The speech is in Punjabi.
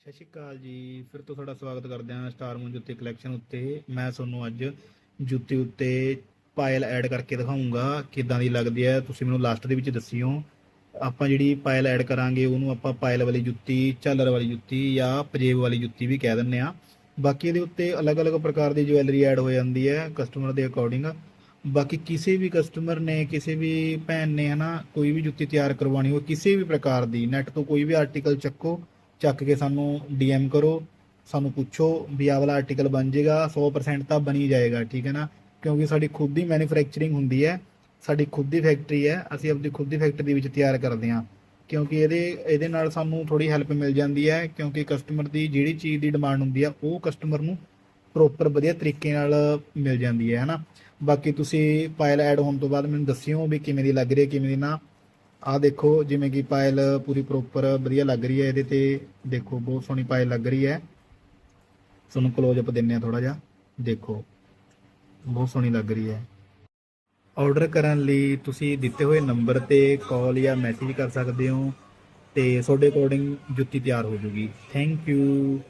ਸਤਿ ਸ਼੍ਰੀ ਅਕਾਲ ਜੀ। ਫਿਰ ਤੋਂ ਤੁਹਾਡਾ ਸਵਾਗਤ ਕਰਦੇ ਹਾਂ ਸਟਾਰ ਮੂਨ ਜੁੱਤੀ ਕਲੈਕਸ਼ਨ ਉੱਤੇ। ਮੈਂ ਤੁਹਾਨੂੰ ਅੱਜ ਜੁੱਤੀ ਉੱਤੇ ਪਾਇਲ ਐਡ ਕਰਕੇ ਦਿਖਾਉਂਗਾ ਕਿੱਦਾਂ ਦੀ ਲੱਗਦੀ ਹੈ, ਤੁਸੀਂ ਮੈਨੂੰ ਲਾਸਟ ਦੇ ਵਿੱਚ ਦੱਸਿਓ। ਆਪਾਂ ਜਿਹੜੀ ਪਾਇਲ ਐਡ ਕਰਾਂਗੇ, ਉਹਨੂੰ ਆਪਾਂ ਪਾਇਲ ਵਾਲੀ ਜੁੱਤੀ, ਝਾਲਰ ਵਾਲੀ ਜੁੱਤੀ ਜਾਂ ਪਜੇਬ ਵਾਲੀ ਜੁੱਤੀ ਵੀ ਕਹਿ ਦਿੰਦੇ ਆ ਬਾਕੀ ਇਹਦੇ ਉੱਤੇ ਅਲੱਗ-ਅਲੱਗ ਪ੍ਰਕਾਰ ਦੀ ਜਵੈਲਰੀ ਐਡ ਹੋ ਜਾਂਦੀ ਹੈ ਕਸਟਮਰ ਦੇ ਅਕੋਰਡਿੰਗ ਬਾਕੀ ਕਿਸੇ ਵੀ ਕਸਟਮਰ ਨੇ, ਕਿਸੇ ਵੀ ਭੈਣ ਨੇ ਹਨਾ, ਕੋਈ ਵੀ ਜੁੱਤੀ ਤਿਆਰ ਕਰਵਾਉਣੀ ਹੋ ਕਿਸੇ ਵੀ ਪ੍ਰਕਾਰ ਦੀ ਨੈਟ ਤੋਂ ਕੋਈ ਵੀ ਆਰਟੀਕਲ ਚੱਕੋ। ਚੱਕ ਕੇ ਸਾਨੂੰ ਡੀਐਮ ਕਰੋ, ਸਾਨੂੰ ਪੁੱਛੋ ਵੀ ਆਹ ਵਾਲਾ ਆਰਟੀਕਲ ਬਣ ਜਾਏਗਾ 100% ਤਾਂ ਬਣੀ ਜਾਏਗਾ, ਠੀਕ ਹੈ ਨਾ? ਕਿਉਂਕਿ ਸਾਡੀ ਖੁਦ ਦੀ ਮੈਨੂਫੈਕਚਰਿੰਗ ਹੁੰਦੀ ਹੈ, ਸਾਡੀ ਖੁਦ ਦੀ ਫੈਕਟਰੀ ਹੈ, ਅਸੀਂ ਆਪਣੀ ਖੁਦ ਦੀ ਫੈਕਟਰੀ ਵਿੱਚ ਤਿਆਰ ਕਰਦੇ ਹਾਂ। ਕਿਉਂਕਿ ਇਹਦੇ ਇਹਦੇ ਨਾਲ ਸਾਨੂੰ ਥੋੜੀ ਹੈਲਪ ਮਿਲ ਜਾਂਦੀ ਹੈ, ਕਿਉਂਕਿ ਕਸਟਮਰ ਦੀ ਜਿਹੜੀ ਚੀਜ਼ ਦੀ ਡਿਮਾਂਡ ਹੁੰਦੀ ਆ ਉਹ ਕਸਟਮਰ ਨੂੰ ਪ੍ਰੋਪਰ ਵਧੀਆ ਤਰੀਕੇ ਨਾਲ ਮਿਲ ਜਾਂਦੀ ਹੈ ਹਨਾ ਬਾਕੀ ਤੁਸੀਂ ਪਾਇਲ ਐਡ ਹੋਣ ਤੋਂ ਬਾਅਦ ਮੈਨੂੰ ਦੱਸਿਓ ਵੀ ਕਿਵੇਂ ਦੀ ਲੱਗ ਰਹੀ ਹੈ, ਕਿਵੇਂ ਦੀ ਨਾ। ਆਹ ਦੇਖੋ, ਜਿਵੇਂ ਕਿ ਪਾਇਲ ਪੂਰੀ ਪ੍ਰੋਪਰ ਵਧੀਆ ਲੱਗ ਰਹੀ ਹੈ ਇਹਦੇ ਤੇ। ਦੇਖੋ, ਬਹੁਤ ਸੋਹਣੀ ਪਾਇਲ ਲੱਗ ਰਹੀ ਹੈ। ਤੁਹਾਨੂੰ ক্লোਜ਼ ਅਪ ਦਿੰਨੇ ਆ ਥੋੜਾ ਜਿਹਾ। ਦੇਖੋ, ਬਹੁਤ ਸੋਹਣੀ ਲੱਗ ਰਹੀ ਹੈ। ਆਰਡਰ ਕਰਨ ਲਈ ਤੁਸੀਂ ਦਿੱਤੇ ਹੋਏ ਨੰਬਰ ਤੇ ਕਾਲ ਜਾਂ ਮੈਸੇਜ ਕਰ ਸਕਦੇ ਹੋ ਤੇ ਤੁਹਾਡੇ ਅਕੋਰਡਿੰਗ ਜੁੱਤੀ ਤਿਆਰ ਹੋ ਜੂਗੀ। Thank you